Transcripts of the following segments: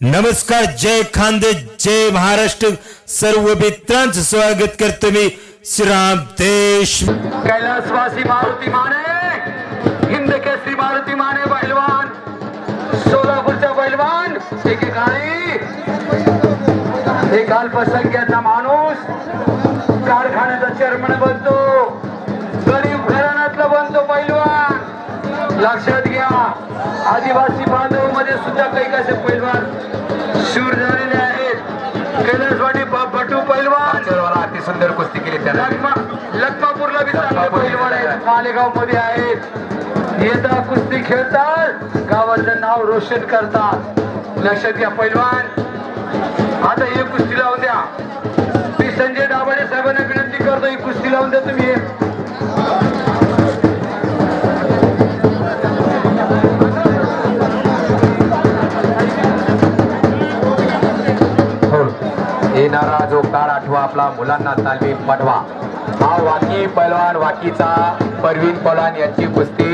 नमस्कार जय खांदे जय महाराष्ट्र. सर्व मित्रांचं स्वागत करतो मी श्रीराम देश. कैलासवासी मारुती माने हिंद केसरी मारुती माने बैलवान सोलापूरचा पहिलवान एकेकाळी एक अल्पसंख्याचा माणूस कारखान्याचा चेअरमन बनतो. लक्षात घ्या. आदिवासी बांधवमध्ये सुद्धा काही कसे पैलवान शूर झालेले आहेत. कैलासवाडी बटू पैलवान. अति सुंदर कुस्ती केली लखमा लखमापूरला बी चांगले पैलवान आहेत. मालेगावमध्ये आहेत. येता कुस्ती खेळतात. गावाचं नाव रोशन करतात. लक्षात घ्या पैलवान. आता ही कुस्ती लावून द्या. मी संजय दाभाडे साहेबांना विनंती करतो ही कुस्ती लावून द्या तुम्ही. आपला मुलांना तालमीत पडवा हा वाकी पैलवान वाकीचा परवीन पलवान यांची कुस्ती.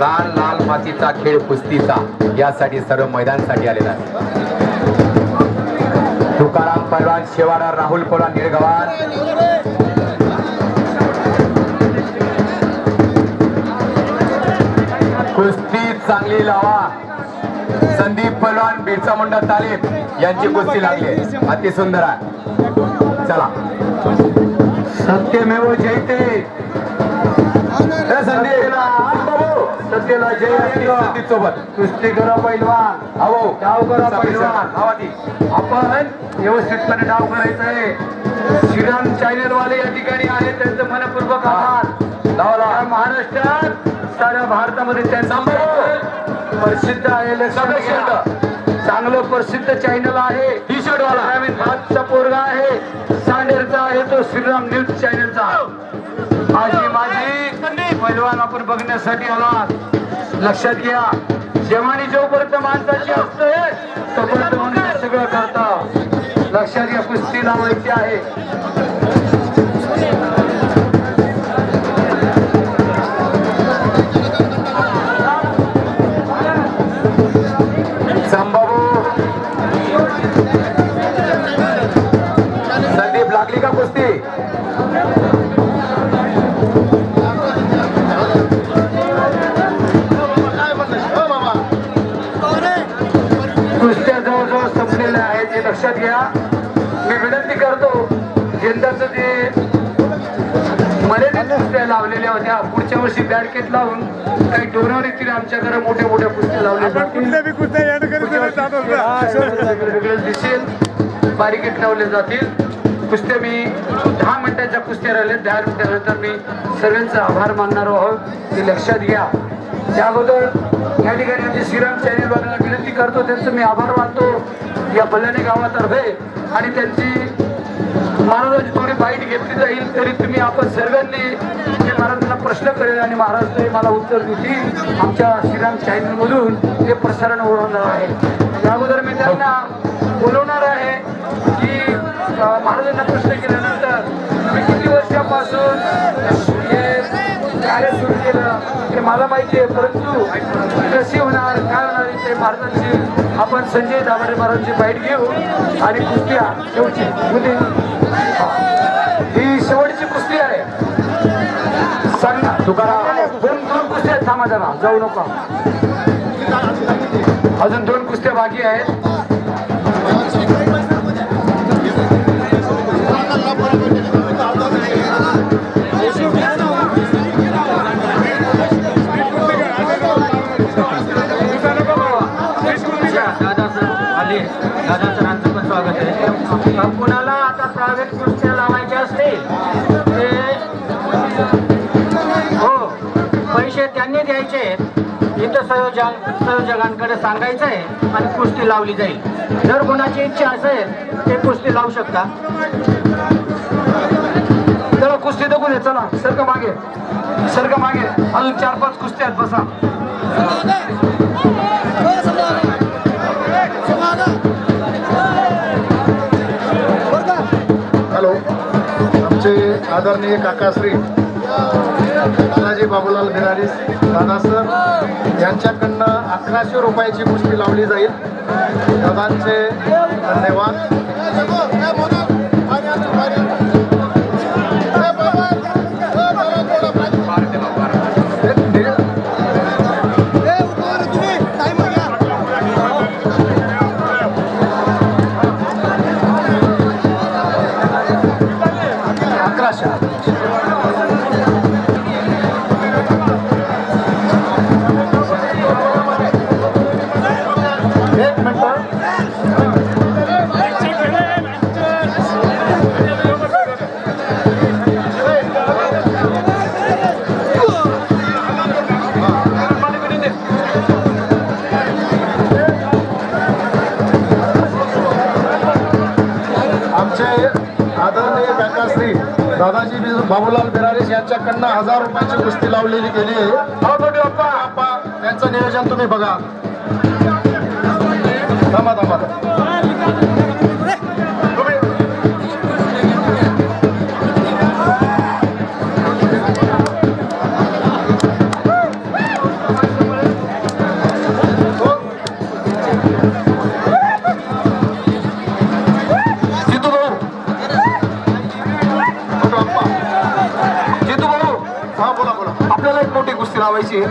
लाल लाल मातीचा खेळ कुस्तीचा. यासाठी सर्व मैदानसाठी आलेला आहे. तुकाराम पैलवान शेवाडा राहुल पलवान निळगवार कुस्ती चांगली लावा. संदीप पलवान बिरसा मुंडा तालीम यांची कुस्ती लागली अति सुंदर आहे. चला. सत्यमेव जयते. सत्यला जय. संदीप सोबत कुस्ती करा पैलवान. अहो डाव करा पैलवान. लावा ती. आपण व्यवस्थितपणे डाव करायचा आहे. श्रीराम चॅनल वाले या ठिकाणी आहेत. त्यांचं मनपूर्वक आभार. महाराष्ट्रात साऱ्या भारतामध्ये त्यांचा प्रसिद्ध आहे. चांगलं प्रसिद्ध चॅनल आहे. टी शर्ट वाला. ग्रामीण भागचा पोरगा आहे. सांडेरचा आहे तो श्रीराम न्यूज चॅनलचा माझी माझी पैलवान आपण बघण्यासाठी आला लक्षात घ्या जेव्हानी जोपर्यंत माणसाची असते तोपर्यंत मनुष्य सगळं करतं. लक्षात घ्या कुस्ती लावायची आहे. लक्षात घ्या. मी विनंती करतो यंदाचं जे मर्यादित कुस्त्या लावलेल्या होत्या पुढच्या वर्षी बॅडकेट लावून काही डोनर येतील आमच्याकडे मोठ्या मोठ्या कुस्त्या लावल्या. वेगळं दिसेल. बारीकेट लावले जातील. कुस्त्या मी दहा मिनिटाच्या कुस्त्या राहिल्या दहा मिनिटानंतर मी सर्वांचा आभार मानणार आहोत. ते लक्षात घ्या. त्या अगोदर या ठिकाणी आमचे श्रीराम चॅनेलवाल्यांना विनंती करतो त्यांचं मी आभार मानतो. या बल्लाने गावातर्फे आणि त्यांची महाराजांची थोडी बाईट घेतली जाईल तरी तुम्ही आपण सर्वांनी जे महाराजांना प्रश्न करेल आणि महाराज ते मला उत्तर देतील आमच्या श्रीराम चॅनलमधून ते प्रसारण होणार आहे. या अगोदर मी त्यांना बोलवणार आहे की महाराजांना प्रश्न केल्यानंतर तुम्ही किती वर्षापासून हे कार्य सुरू केलं हे मला माहिती आहे परंतु कशी होणार काय होणार ते महाराजांची आपण संजय दाभाडे महाराजांची बाईट घेऊ आणि कुस्त्या शेवटची म्हणजे ही शेवटची कुस्ती आहे. सांग. ना तुकाराम दोन दोन कुस्त्या आहेत थांबा जरा. जाऊ नका. अजून दोन कुस्त्या बाकी आहेत. दादा इथं संयोजक सांगायचं आहे आणि कुस्ती लावली जाईल. जर कोणाची इच्छा असेल ते कुस्ती लावू शकता. चला कुस्ती बघून चला सरक मागे. सरक मागे. अजून चार पाच कुस्ती आहेत बसा. हॅलो आमचे आदरणीय काकाश्री दादाजी बाबूलाल बिरारीस दादा सर यांच्याकडनं अकराशे रुपयाची कुस्ती लावली जाईल. दादांचे धन्यवाद. दादाजी बाबूलाल बिरारीस यांच्याकडनं हजार रुपयाची कुस्ती लावलेली गेली. आहे बाप्पा त्यांचं नियोजन तुम्ही बघा. थांबा थांबा. लावायची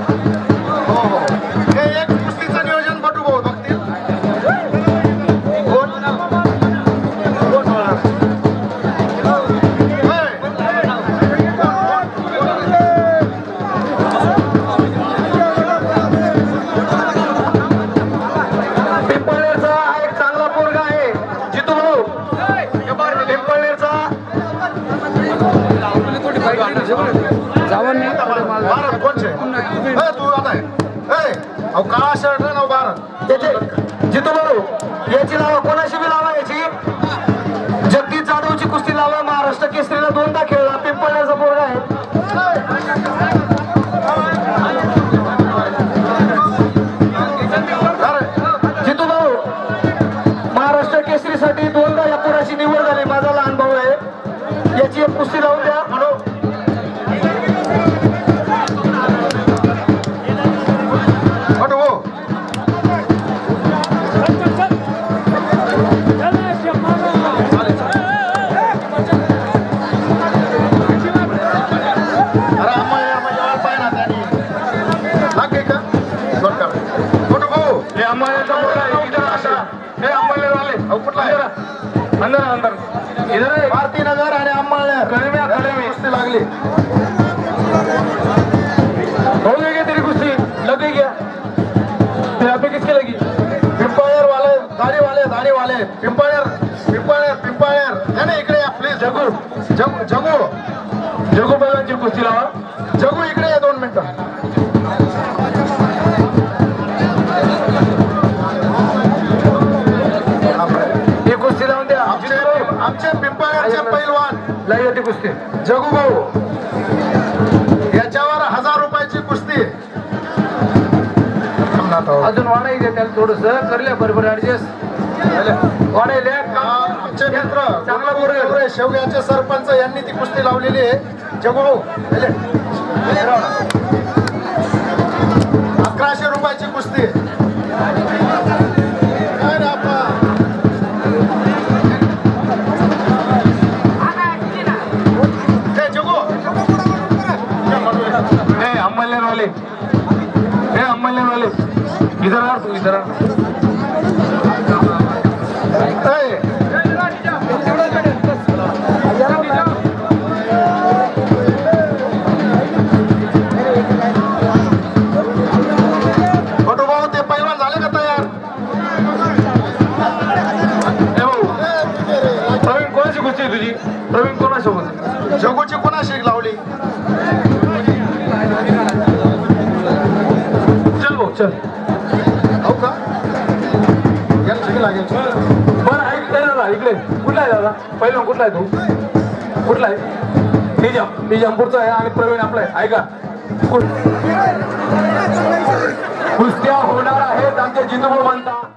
हो क्या तेरी कुश्ती लग गई क्या फिर आप किसकी लगी? पिंपळनेर वाले दाढी वाले दाढी वाले पिंपळनेर पिंपळनेर पिंपळनेर. नाही नाही इकडे या प्लीज जगू जगू जगू. जगू बैलांची कुस्ती लावा. जगू इकडे या दोन मिनिटं. ही कुस्ती लावून द्या. आमचे पिंपळनेरचे पैलवान. लई होती कुस्ती. जगू भाऊ. त्याला थोडस करल्या बरोबर ऍडजस्ट आमचे मित्र चांगला बोर शेवग्याचे सरपंच यांनी ती कुस्ती लावलेली आहे. जगू भाऊ पहिले. अकराशे रुपयाची कुस्ती भाऊ चल. हो का? यांची लागेल. बरं ऐक दादा इकडे. कुठला आहे दादा? पहिलं कुठला आहे तू? कुठला आहे? निजाम. निजामपूरचा आहे आणि प्रवीण आपला आहे. ऐका. कुस्त्या होणार आहेत आमच्या जिंदूभाऊ म्हणतात